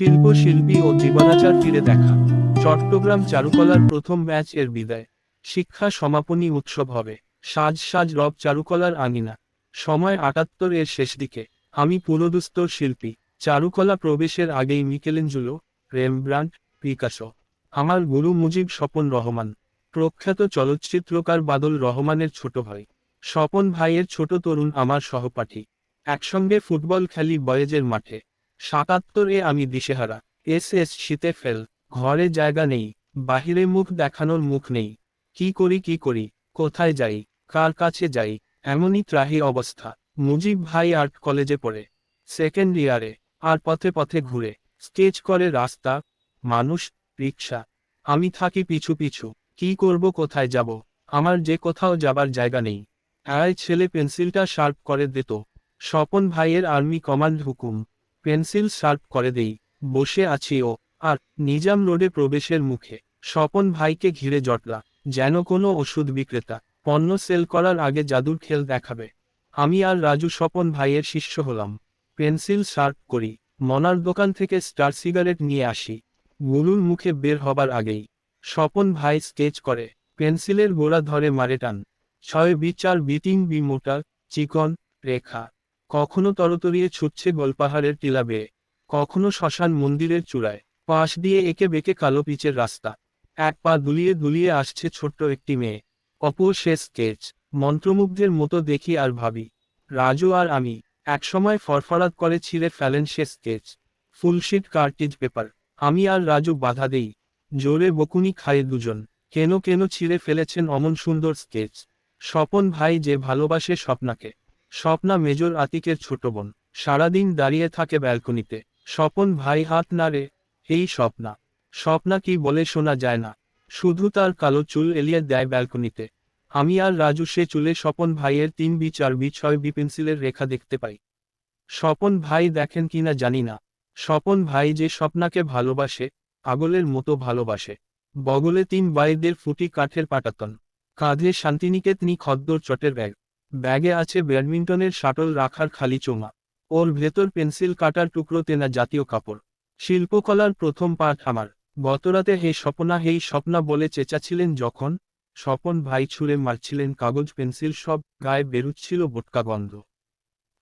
শিল্প, শিল্পী ও জীবনাচার ফিরে দেখা। চট্টগ্রাম চারুকলার প্রথম ব্যাচ এর বিদায়। শিক্ষা সমাপনী উৎসব হবে। সাজ সাজ রব চারুকলার আঙিনা। সময় আটাত্তর এর শেষ দিকে। আমি পুরোদুস্তর শিল্পী। চারুকলা প্রবেশের আগেই মিকেলেঞ্জুলো রেমব্রান্ড পিকাসো, আমার গুরু মুজিব স্বপন রহমান, প্রখ্যাত চলচ্চিত্রকার বাদল রহমানের ছোট ভাই, স্বপন ভাইয়ের ছোট তরুণ আমার সহপাঠী। একসঙ্গে ফুটবল খেলি বয়েজের মাঠে। এ আমি দিশেহারা। এস এস শীতে ফেল। ঘরে জায়গা নেই। বাহিরে মুখ দেখানোর মুখ নেই। কি করি কি করি? কোথায় যাই? কার কাছে যাই? এমনই ত্রাহি অবস্থা। মুজিব ভাই আর্ট কলেজে পড়ে। সেকেন্ড ইয়ারে। আর পথে পথে ঘুরে। স্কেচ করে রাস্তা। মানুষ, রিক্সা। আমি থাকি পিছু পিছু। কি করব, কোথায় যাব? আমার যে কোথাও যাবার জায়গা নেই। আয় ছেলে পেন্সিলটা শার্প করে দিত। স্বপন ভাইয়ের আর্মি কমান্ড হুকুম। পেন্সিল শার্প করে দেই। বসে আছি ও। আর, নিজাম রোডে প্রবেশের মুখে। স্বপন ভাইকে ঘিরে জটলা। যেন কোনো ওষুধ বিক্রেতা। পণ্য সেল করার আগে জাদুর খেল দেখাবে। আমি আর রাজু স্বপন ভাইয়ের শিষ্য হলাম। পেন্সিল শার্প করি। মনার দোকান থেকে স্টার সিগারেট নিয়ে আসি। গুরুর মুখে বের হবার আগেই। স্বপন ভাই স্কেচ করে। পেন্সিলের গোড়া ধরে মারে টান। ছয় বি চার বি তিন বি মোটা, চিকন, রেখা। কখনো তরতরিয়ে ছুটছে গোলপাহাড়ের টিলা বেয়ে কখনো শ্মশান মন্দিরের চূড়ায়, পাশ দিয়ে একে বেঁকে কালো পিচের রাস্তা। এক পা দুলিয়ে দুলিয়ে আসছে ছোট্ট একটি মেয়ে। অপর সে স্কেচ, মন্ত্রমুগ্ধের মতো দেখি আর ভাবি। রাজু আর আমি, একসময় ফরফরাত করে ছিঁড়ে ফেলেন সে sketch. Full sheet cartridge paper. আমি আর রাজু বাধা দেই। জোরে বকুনি খায় দুজন। কেন কেন ছিঁড়ে ফেলেছেন অমন সুন্দর স্কেচ। স্বপন ভাই যে ভালোবাসে স্বপ্নাকে। স্বপ্না মেজর আতিকের ছোট বোন। সারাদিন দাঁড়িয়ে থাকে ব্যালকনিতে। স্বপন ভাই হাত নাড়ে এই স্বপ্না স্বপ্না কি বলে শোনা যায় না? শুধু তার কালো চুল এলিয়ে দেয় ব্যালকনিতে। আমি আর রাজু সে চুলে স্বপন ভাইয়ের তিন বি, চার বি, ছয় বি পেন্সিলের রেখা দেখতে পাই। স্বপন ভাই দেখেন কিনা জানি না। স্বপন ভাই যে স্বপ্নাকে ভালোবাসে, আগলের মতো ভালোবাসে। বগলে তিন বাইদের ফুটি কাঠের পাটাতন। কাঁধে শান্তিনিকেতনি খদ্দর চটের ব্যাগ। ব্যাগে আছে ব্যাডমিন্টনের শাটল রাখার খালি চোঙা ওর ভেতর পেন্সিল কাটার টুকরো তেনা জাতীয় কাপড়। শিল্পকলার প্রথম পাঠ আমার। গতরাতে হে স্বপনা, হেই স্বপ্না বলে চেঁচাছিলেন যখন স্বপন ভাই ছুঁড়ে মারছিলেন কাগজ, পেন্সিল সব গায়ে বেরুচ্ছিল বোটকা গন্ধ।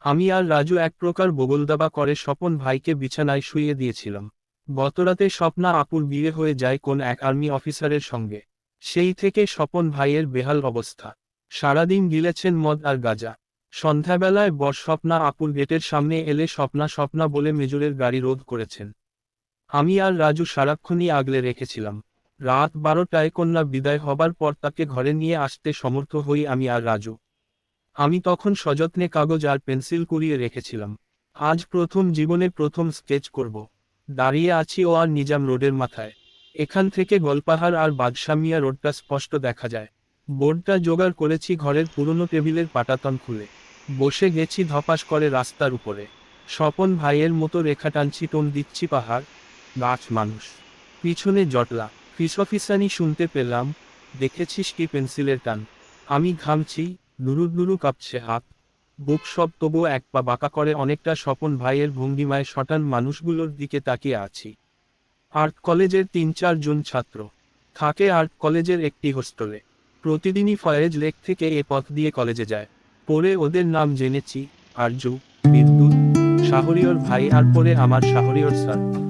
আমি আর রাজু এক প্রকার বগলদাবা করে স্বপন ভাইকে বিছানায় শুইয়ে দিয়েছিলাম। গতরাতে স্বপ্না আপুর বিয়ে হয়ে যায় কোন এক আর্মি অফিসারের সঙ্গে। সেই থেকে স্বপন ভাইয়ের বেহাল অবস্থা। সারাদিন গিলেছেন মদ আর গাজা। সন্ধ্যাবেলায় বর স্বপ্না আপুর গেটের সামনে এলে স্বপ্না স্বপ্না বলে মেজরের গাড়ি রোধ করেছেন। আমি আর রাজু সারাক্ষণই আগলে রেখেছিলাম। রাত বারোটায় কন্যা বিদায় হবার পর তাকে ঘরে নিয়ে আসতে সমর্থ হই আমি আর রাজু। আমি তখন সযত্নে কাগজ আর পেন্সিল কুড়িয়ে রেখেছিলাম। আজ প্রথম জীবনে প্রথম স্কেচ করব। দাঁড়িয়ে আছি ও আর নিজাম রোডের মাথায়। এখান থেকে গলপাহাড় আর বাদশামিয়া রোডটা স্পষ্ট দেখা যায়। বোর্ডটা জোগাড় করেছি ঘরের পুরনো টেবিলের পাটাতন খুলে। বসে গেছি ধপাস করে রাস্তার উপরে। স্বপন ভাইয়ের মতো রেখা টানছি, টোন দিচ্ছি পাহাড়, গাছ মানুষ। পিছনে জটলা। ফিসফিসানি শুনতে পেলাম, দেখেছিস কি পেন্সিলের টান। আমি ঘামছি দুরু দুরু কাঁপছে হাত। বুক সব তবুও এক পা বাঁকা করে অনেকটা স্বপন ভাইয়ের ভঙ্গিমায় শটান মানুষগুলোর দিকে তাকিয়ে আছি। আর্ট কলেজের তিন চারজন ছাত্র। থাকে আর্ট কলেজের একটি হোস্টেলে। প্রতিদিনই ফয়েজ লেক থেকে এ পথ দিয়ে কলেজে যায়। পরে ওদের নাম জেনেছি, আরজু, বিদ্যুৎ, শাহরিয়র ভাই আর পরে আমার শাহরিয়র স্যার।